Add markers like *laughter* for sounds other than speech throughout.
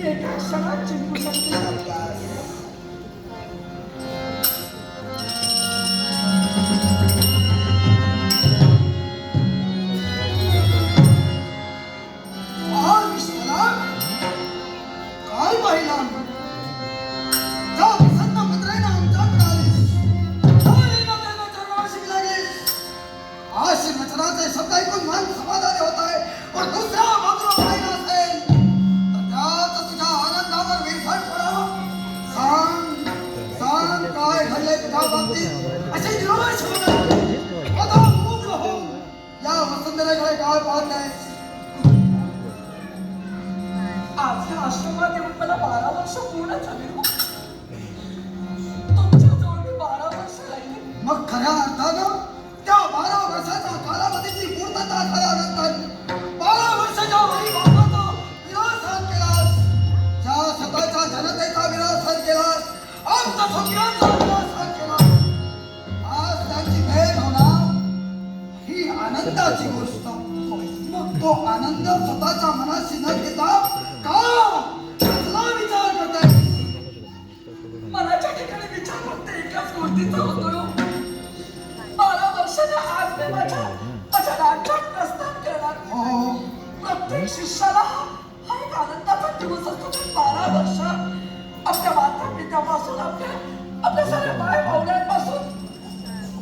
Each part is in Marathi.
मी एका क्षणात जिंकू शकते महान वसंतरेकडे काय पाहत आहेस आज आश्रमात येऊन मला बारा वर्ष पूर्ण झाले हो. तुमच्या जवळ मी बारा वर्ष राहिले मग खऱ्या अर्थानं त्या बारा वर्षाच्या कालावधीची पूर्तता झाल्यानंतर हो. बारा वर्षाच्या आज मी माझ्या माझ्या राज्यात प्रस्थान करणार. प्रत्येक शिष्याला हा एक आनंदाचा दिवस असतो की बारा वर्ष आपल्या माता पित्यापासून आपल्या आपल्या सगळ्या बाय पाहुण्यांपासून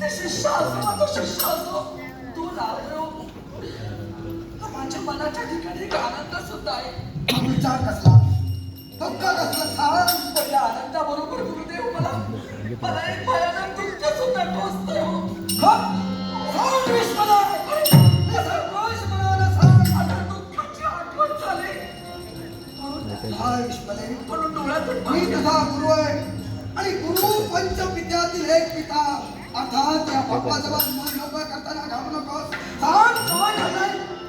ते शिष्य असो तो शिष्य असो तो राहिलो माझ्या मनाच्या ठिकाणी एक आनंद सुद्धा आहे. विचार कसला? दुःख कसलं? पहिल्या आनंदाबरोबर गुरुदेव मला मला एक आता मी तुझा गुरु आहे आणि गुरु पंचविद्यातील एक पिता अर्थात या बाप्पाजवळ मन नको करताना घाबरू नकोस सांग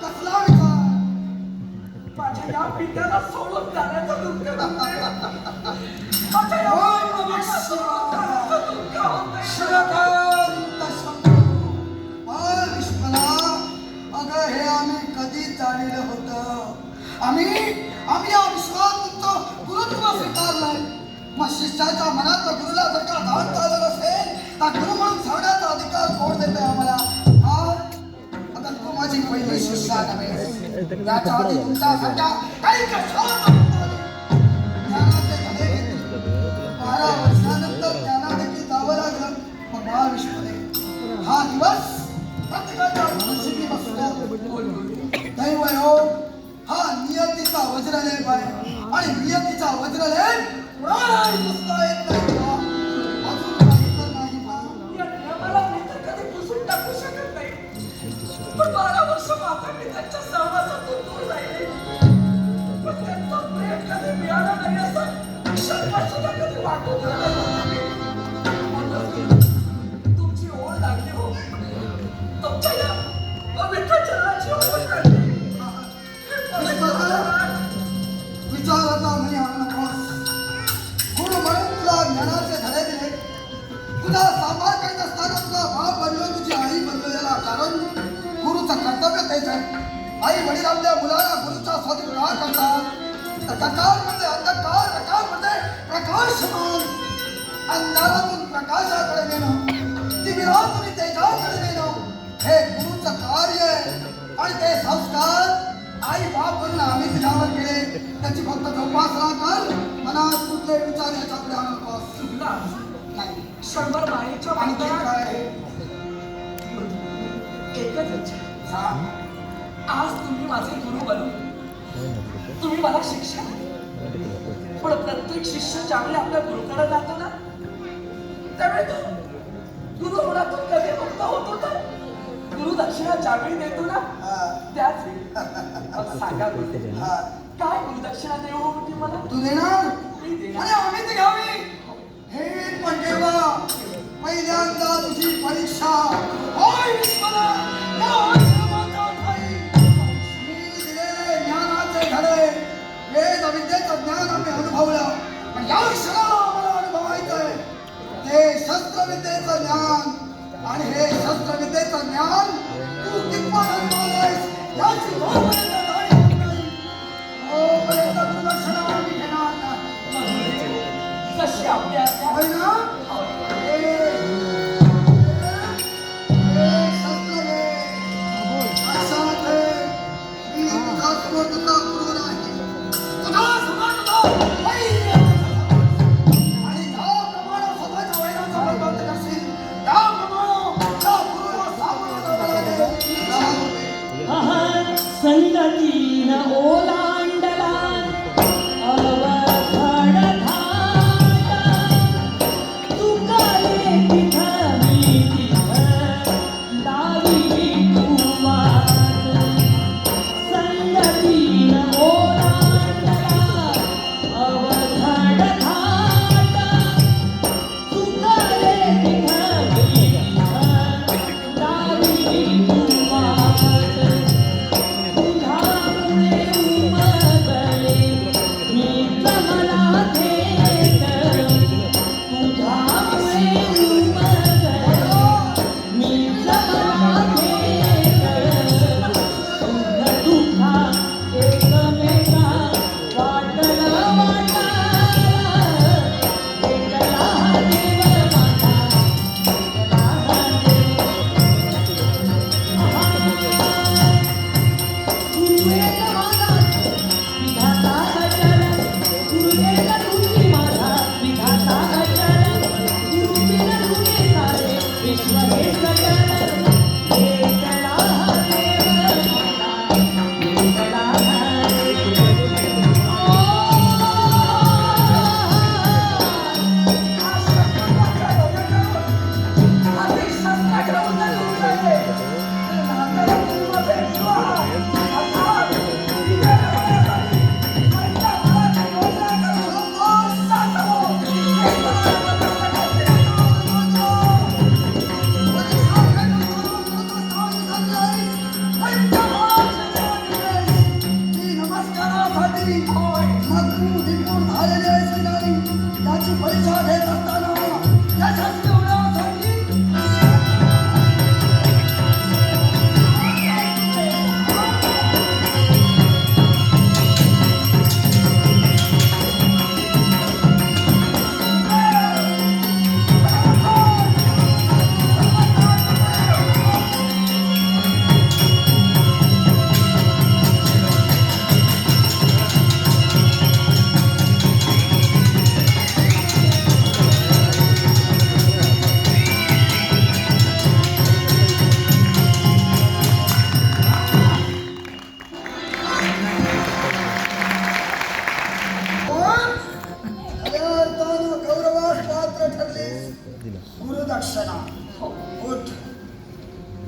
कसला माझ्या या पित्याला सोडून जाण्याचं दुःख होतंय. माझ्या या सोडून जाण्याचं दुःख अगं हे आम्ही कधीच जाणलं होतं? आम्ही आम्ही या विश्वात तुमचं गुरुत्व स्वीकारलंय. मग शिष्याच्या मनात गुरुला जर का धान चालत असेल तर गुरु म्हणून सांगण्याचा अधिकार कोण এটা आई आई वडील आपल्या मुलाला गुरुचा स्वाधीन करतात तर ककार म्हणजे अंधकार म्हणजे प्रकाशमान. अंधारातून प्रकाशाकडे नेणं दिव्यातून तेजाकडे नेणं हे गुरुचं कार्य आहे. आणि ते संस्कार आई बाप म्हणून आम्ही तुझ्यावर केले. त्याची फक्त जोपासना कर मनात कुठले विचार याच्याकडे आणू नकोस. मायेच्या आणखी मैदानात काय? एकच इच्छा आज तुम्ही माझे गुरु बनवले तुम्ही मला शिक्षण. पण प्रत्येक शिष्य ज्यावेळी आपल्या गुरुकडे जातो ना त्यावेळी तो गुरु होण्यातून कधी मुक्त होतो तर गुरु दक्षिणा ज्यावेळी देतो ना? त्याच सांगा हा. काय गुरु दक्षिणा देऊ हो तुम्ही मला? तू देणार? मी देणार. आम्ही ती घ्यावी 哦 *laughs*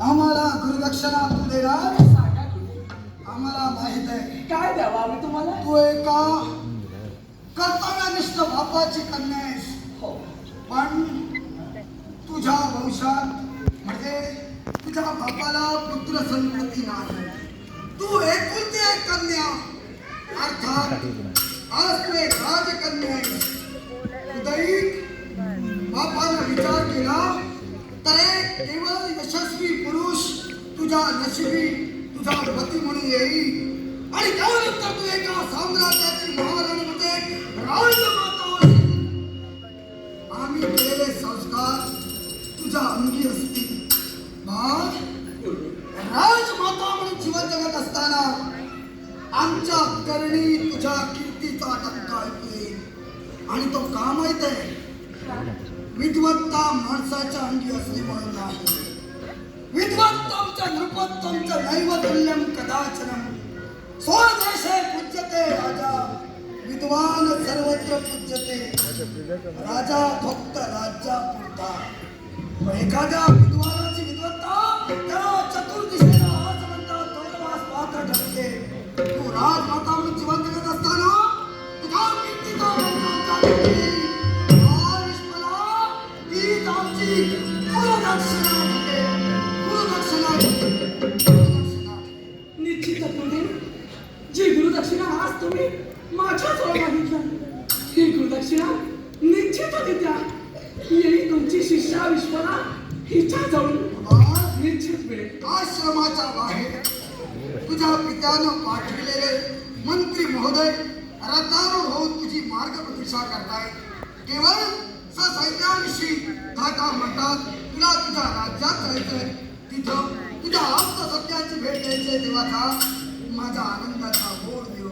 आम्हाला गुरुदक्षिणा तू देणार. आम्हाला माहीत आहे. काय द्यावं आम्ही तुम्हाला? तू एका कर्तव्यनिष्ठ बापाची कन्या आहेस. हो. पण तुझ्या वंशात म्हणजे तुझ्या बापाला पुत्र संतती नाही. तू एकुलती एक कन्या. अर्थात आज तू एक राजकन्या आहेस. उदयिक बापानं विचार केला तर एक केवळ यशस्वी पुरुष तुझ्या नशिबी तुझा पती म्हणून येईल आणि त्यानंतर तू एका साम्राज्याची महाराणी म्हणजे राजमाता आम्ही केलेले संस्कार तुझ्या अंगी असतील. मग राजमाता म्हणून जीवन जगत असताना आमच्या करणी तुझ्या कीर्तीचा टक्का येईल. आणि तो का माहीत आहे? विद्वत्ता माणसाच्या अंगी असली म्हणून नाही विद्वत्तमच्या नृपत्तमचं नैव तुल्यम कदाचनम. स्वदेशे पूज्यते राजा. विद्वान सर्वत्र पूज्यते. राजा फक्त राज्यापुरता पण एखाद्या विद्वानाची विद्वत्ता त्याला चतुर्दिशेला आज म्हणतात गौरवास पात्र ठरते. तू राजमाता म्हणून जिवंत करत असताना तुझ्या जी गुरुदक्षिणा आज तुम्ही माझ्याजवळ मागितलं ही गुरुदक्षिणा निश्चित होती त्या. येई तुमची शिष्या विश्वना हिच्या जाऊन निश्चित मिळेल आश्रमाच्या बाहेर तुझ्या पित्यानं पाठविलेले मंत्री महोदय रथारूढ होऊन तुझी मार्गप्रतीक्षा करताय. केवळ सैन्याविषयी थाटा म्हणतात. तुला तुझ्या राज्यात जायचंय तिथं तुझ्या आप्त सत्याची भेट घ्यायची देवाचा माझ्या आनंदाचा गोड देव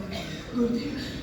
गुरुदेव